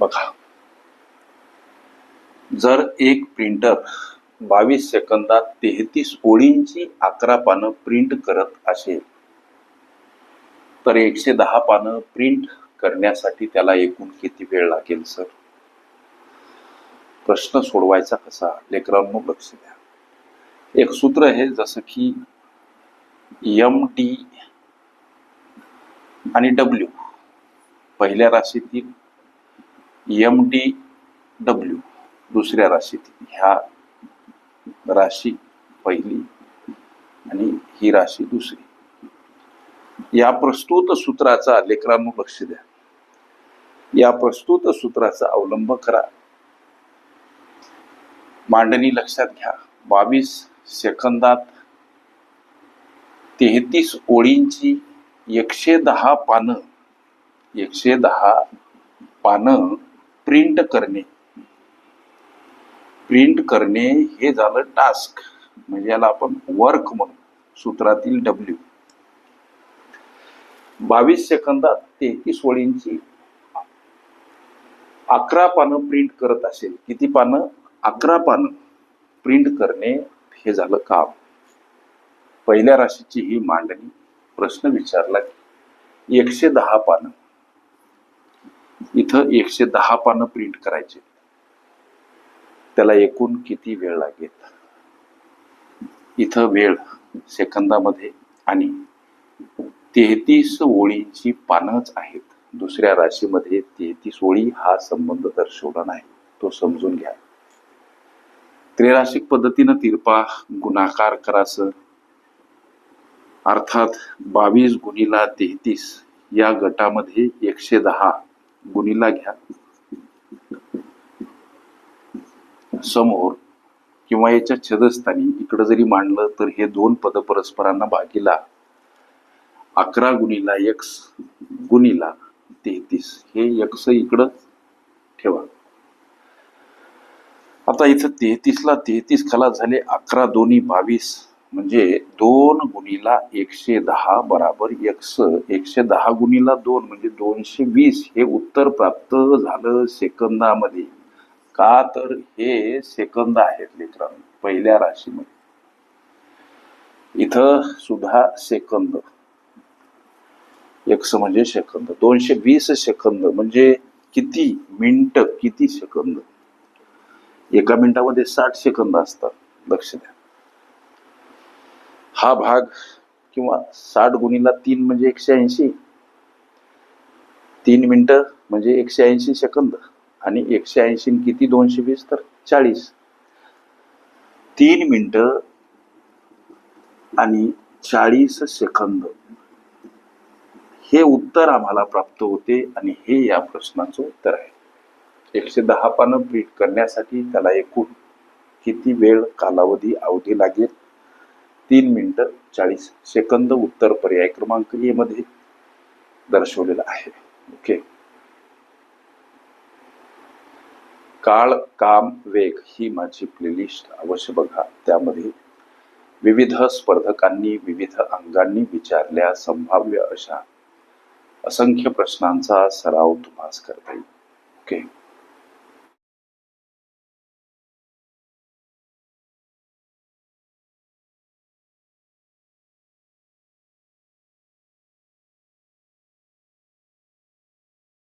बघा. जर एक प्रिंटर बावीस सेकंदात तेहतीस ओळींची अकरा पानं प्रिंट करत असेल तर एकशे दहा पानं प्रिंट करण्यासाठी त्याला एकूण किती वेळ लागेल सर? प्रश्न सोडवायचा कसा? लेकरांनो लक्ष द्या. एक सूत्र आहे जसं की एम डी आणि डब्ल्यू पहिल्या राशीतील एम डी डब्ल्यू दुसऱ्या राशीतील ह्या राशी पहिली आणि ही राशी दुसरी. या प्रस्तुत सूत्राचा लेकरांनो लक्ष द्या. या प्रस्तुत सूत्राचा अवलंब करा. मांडणी लक्षात घ्या. बावीस सेकंदात तेहतीस ओळींची एकशे दहा पानं एकशे दहा पानं प्रिंट करणे. प्रिंट करणे हे झालं टास्क. म्हणजे याला आपण वर्क म्हणू. सूत्रातील डब्ल्यू बावीस सेकंदात तेहतीस ओळींची अकरा पानं प्रिंट करत असेल. किती पानं? अकरा पानं प्रिंट करणे हे झालं काम. पहिल्या राशीची ही मांडणी प्रश्न विचारला की एकशे दहा पानं. इथं एकशे दहा पानं प्रिंट करायचे. त्याला एकूण किती वेळ लागेल? इथं वेळ सेकंदामध्ये आणि तेहतीस ओळींची पानंच आहेत. दुसऱ्या राशीमध्ये तेहतीस ओळी हा संबंध दर्शवला नाही. तो समजून घ्या. त्रिराशिक पद्धतीनं तिरपा गुणाकार करायचं अर्थात बावीस गुणीला तेहतीस या गटामध्ये एकशे दहा. गुणीला घ्या. समोर किंवा याच्या छेदस्थानी इकडं जरी मांडलं तर हे दोन पद परस्परांना भागीला अकरा गुणीला एक्स गुणीला तेहतीस. हे एक्स इकडं ठेवा. आता इथं तेहतीसला तेहतीस खलास झाले अकरा दोन्ही बावीस. म्हणजे दोन गुणीला एकशे दहा बराबर एकस एकशे दहा गुणीला दोन म्हणजे दोनशे वीस हे उत्तर प्राप्त झालं सेकंदामध्ये. का तर हे सेकंद आहेत मित्रांनो पहिल्या राशीमध्ये. इथं सुद्धा सेकंद. एक्स म्हणजे सेकंद. दोनशे वीस सेकंद म्हणजे किती मिनिट किती सेकंद? एका मिनिटामध्ये साठ सेकंद असतात लक्ष द्या. हा भाग किंवा साठ गुणीला तीन म्हणजे एकशे ऐंशी. तीन मिनिटं म्हणजे एकशे ऐंशी सेकंद आणि एकशे ऐंशी किती दोनशे वीस तर चाळीस. तीन मिनिटं आणि चाळीस सेकंद. हे उत्तर आम्हाला प्राप्त होते आणि हे या प्रश्नाचं उत्तर आहे. एकशे दहा पानं प्रिंट करण्यासाठी त्याला एकूण किती वेळ कालावधी अवधी लागेल? तीन मिनिटं चाळीस सेकंद उत्तर पर्याय क्रमांक ए मध्ये दर्शवलेलं आहे. ओके काळ काम वेग ही माझी प्लेलिस्ट अवश्य बघा. त्यामध्ये विविध स्पर्धकांनी विविध अंगांनी विचारल्या संभाव्य अशा असंख्य प्रश्नांचा सराव तुम्हास करता येईल. ओके